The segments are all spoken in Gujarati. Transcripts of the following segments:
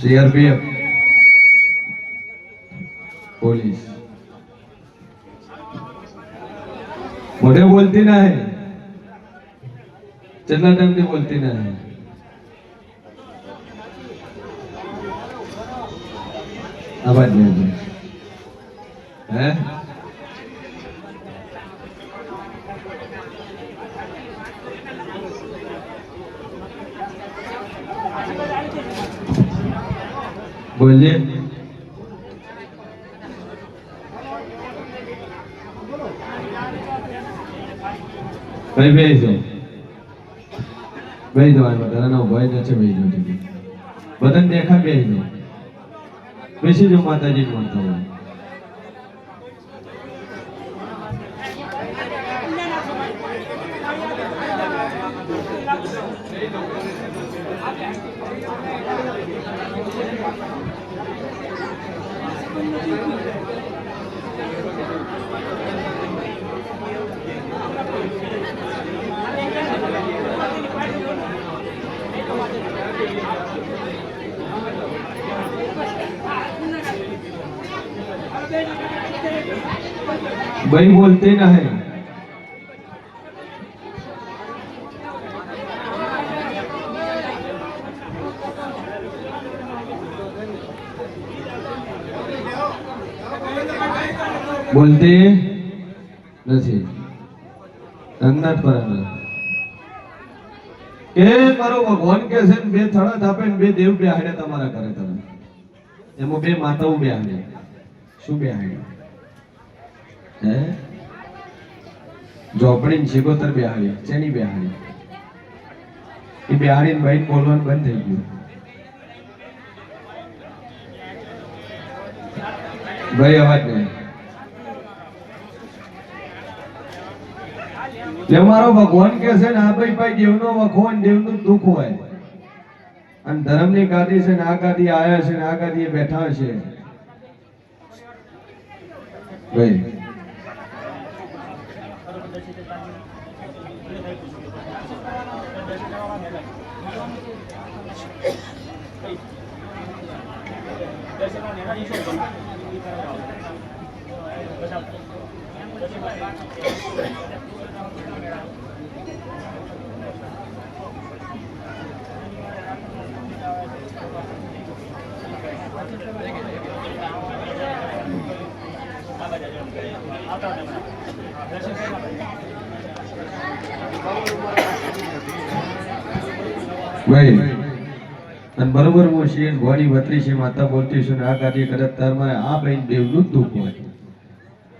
सीआरपीएफ पोलीस मोठे बोलती नहीं. चलना टाइम ते बोलती नहीं. आवाज़ नाही. બોલીએ ભાઈ બે જાઓ. બે આમાં તારા ભાઈ નથી બે જો બધાને દેખા બેસી જાઓ. બેસી જાઓ, માતાજી માનતા હોય. भाई बोलते ना है। બોલતે નથી. રંગનાથ પરાના કે મારો ભગવાન કે છે ને બે થડા થાપે ને બે દેવ બે હાડે તમારા ઘરે તમે. એમાં બે માતાઓ બે હાડે. શું બે હાડે? હે? ઝોપડી શિકોતર બેહાડી ચેની બે બેહાડી એ બેહાડી ને ભાઈ બોલવાનું બંધ થઈ ગયું. ભાઈ, અવાજ નહીં. મારો ભગવાન કે છે ને, આ ભાઈ ભાઈ દેવનો વખો દેવનું દુઃખ હોય. અને ધર્મની ગાદી છે ને, આ ગાદી આયા છે ને, આ ગાદી બેઠા છે. ભાઈ. ભાઈ, અને બરોબર હું ભવાની વતરી છે માતા બોલતી છું આ કાર્ય કરત તાર મારે આ બેન દેવનું દુઃખ હોય.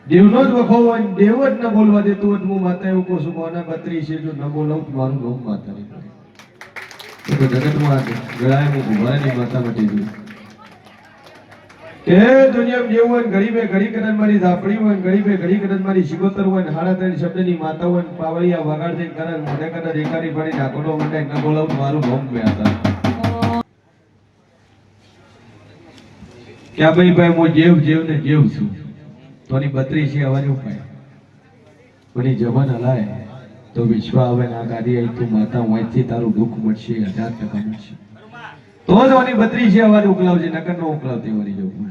દેવનો જ વખો હોય દેવ જ ન બોલવા દેતું હોય હું માતા એવું કહું છું, મોના બત્રી છે જો ન બોલાવું મારું નામ માતા નહીં તો જગતમાં ગળાએ હું ભવાની માતા મટી ગયું કે દુનિયામાં જેવું હોય ગરીબે ઘડી કદન મારી ઝાપડી હોય ગરીબે ઘડી કદન મારી શિકોતર હોય ને હાડા ત્રણ શબ્દની માતા હોય પાવળિયા વગાડ વગાડતી કદન મને કદાચ એકારી પાડી ડાકોનો મંડાઈ ન બોલાવું મારું ભોમ મેં હતા. કે ભાઈ ભાઈ, હું જેવ જેવ ને જેવ છું. તોની બત્રી છે આવવાની ઉપાય કોની જવાન હલાય તો વિશ્વ આવે ના આવી તું માતા વાંચી તારું દુઃખ મળશે હજાર ટકા મળશે તો જ ઓની બત્રી છે અવાજ ઉકલાવજે નકર નો ઉકલાવતી વળી જવું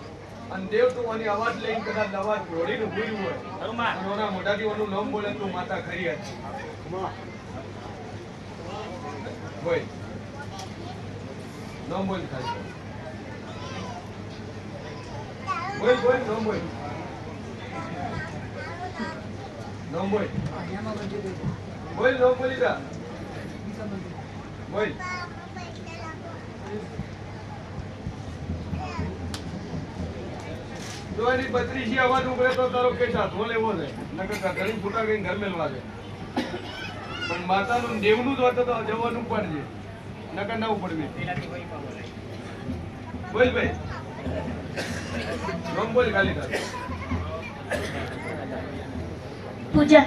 અને દેવ તું આની અવાજ લઈને કદાચ અવાજ ઘોડીને ભૂલ્યું હોય. એના મોઢાથી ઓનું નામ બોલે તું માતા ખરી હતી બોલ નામ બોલ ખાલી. બોલ બોલ નામ બોલ. નામ બોલ. બોલ નામ બોલી જા. બોલ. તો એની બત્રીસી અવાજ ઉગડે તો તારો કેસ હાથમાં લેવો છે. નકર ઘણી ફૂટા કઈ ઘર મેલવા છે. પણ માતાનું દેવનું જ હોત તો જવાનું પડશે નકર ના ઉપડવે બોલ ભાઈ. નામ બોલ ખાલી પૂજા.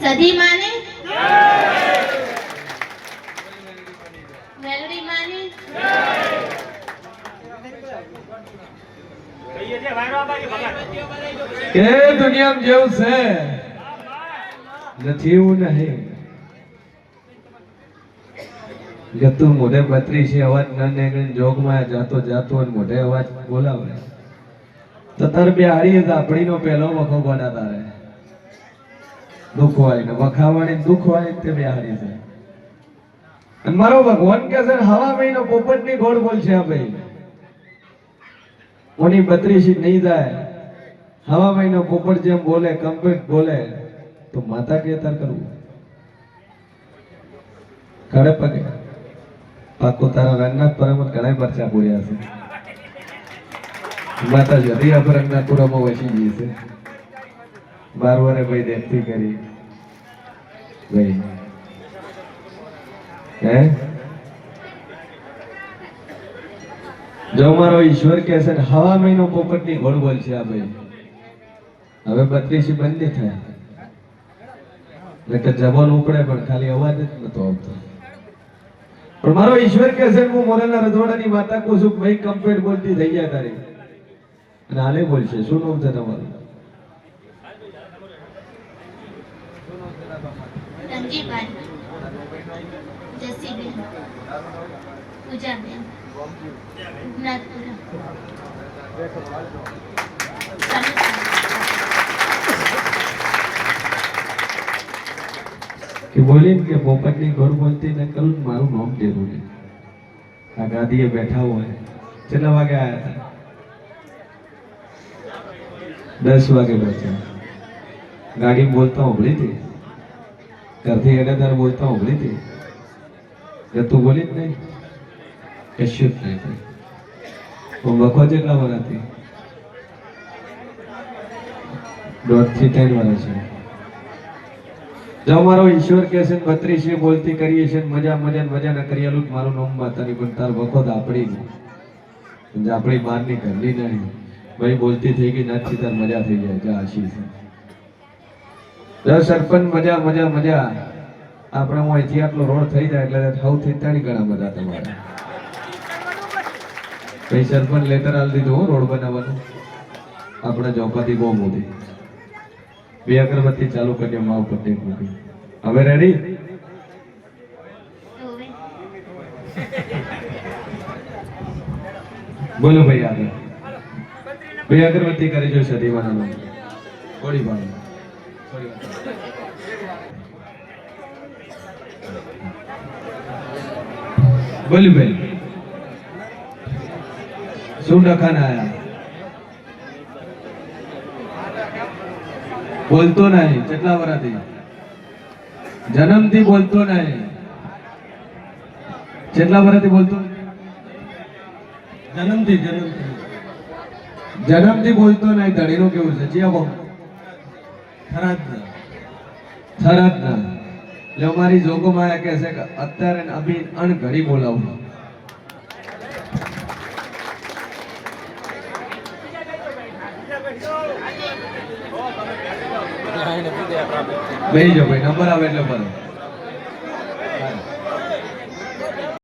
સધી માને મેલડી માની દુનિયામાં જેવું છે. નથી એવું નહીં. જતું મોઢે બત્રી છે અવાજ ન નીકળીને જોગમાં જાતો જાતો મોઢે અવાજ બોલાવે. તો તાર બે હારી પહેલો વખો ગોડા તારે? દુઃખ વાળી ને વખાવાળી ને દુઃખ વાળી તે બિહારી છે. અને મારો ભગવાન કે છે, હવા મહિનો પોપટની ગોળ બોલ છે આ ભાઈ. ઓની બત્રીસી નહીં જાય. હવા મહિનો પોપટ જેમ બોલે કમ્પ્લીટ બોલે, તો માતા કે તાર કરવું? કડે પગે. પાકો તારા રંગનાથ પરમત ઘણા પરચા પૂર્યા છે. માતા જતી અપરંગના પુરામાં વસી ગઈ છે. બાર વારે ભાઈ દેખતી કરી. ભાઈ, હે? જો મારો ઈશ્વર કહે છે હવા મહિનો પોપટની ઘોડ બોલ છે આ ભાઈ. હવે બત્રીસી બંધ નહીં એટલે કે જવાન ઉપડે પણ ખાલી અવાજ જ નતો આવતો. પણ મારો ઈશ્વર કહે છે હું મોરેલા રજવાડાની માતા કહું છું ભાઈ કમ્પ્લેટ બોલતી થઈ ગયા તારી. અને બોલશે. શું નામ છે તમારું? કે બોલી કે પોપટની ઘર બોલતી ને કરું મારું નામ જરૂરી આ ગાદીએ બેઠા હોય. કેટલા વાગે આવ્યા હતા? દસ વાગે બચ્યા ગાડી બોલતા ઉભરી હતી. ઘરથી એને તાર બોલતા ઉભરી હતી. કે તું બોલી જ નહીં. કશું જ નહીં થઈ હું વખો જેટલા વર્ષથી દોઢથી ત્રણ વર્ષ છે. જો મારો ઈશ્વર કે છે બત્રીસે બોલતી કરીએ છે મજા મજા મજા ના કરિયાલું જ મારું નામ માતાની પણ તાર વખત આપણી નહીં આપણી બહારની ઘરની નહીં ભાઈ બોલતી થઈ ગઈ નથી તાર મજા થઈ જાય જા આશીષ. સરપંચ મજા મજા મજા. આપણે હું અહીંથી આટલો રોડ થઈ જાય એટલે સૌથી ત્રણ ગણા બધા તમારે. ભાઈ સરપંચ લેટર આલ દીધું હું રોડ બનાવવાનું. આપણે ચોપાથી બહુ મોટી. બે અગરબત્તી ચાલુ કરીએ માવ પટ્ટી મૂકી. હવે રેડી બોલો ભાઈ આગળ. બે અગરબત્તી કરી જો સદીવાના નામ થોડી વાર બોલ ભાઈ. શું ડખાના આયા. બોલતો નહીં કેટલા વર્ષથી જન્મથી બોલતો નહીં. કેટલા વર્ષથી બોલતો? જન્મથી જન્મથી. જન્મથી બોલતો નહીં ધણીનું કેવું છે? જીયા બહુ થરાદ થરાદ ના એટલે અમારી જોગોમાં કહે છે કે અત્યારે અભી અણઘડી બોલાવું. બેહી જાઓ ભાઈ નંબર આવે એટલે ભરો.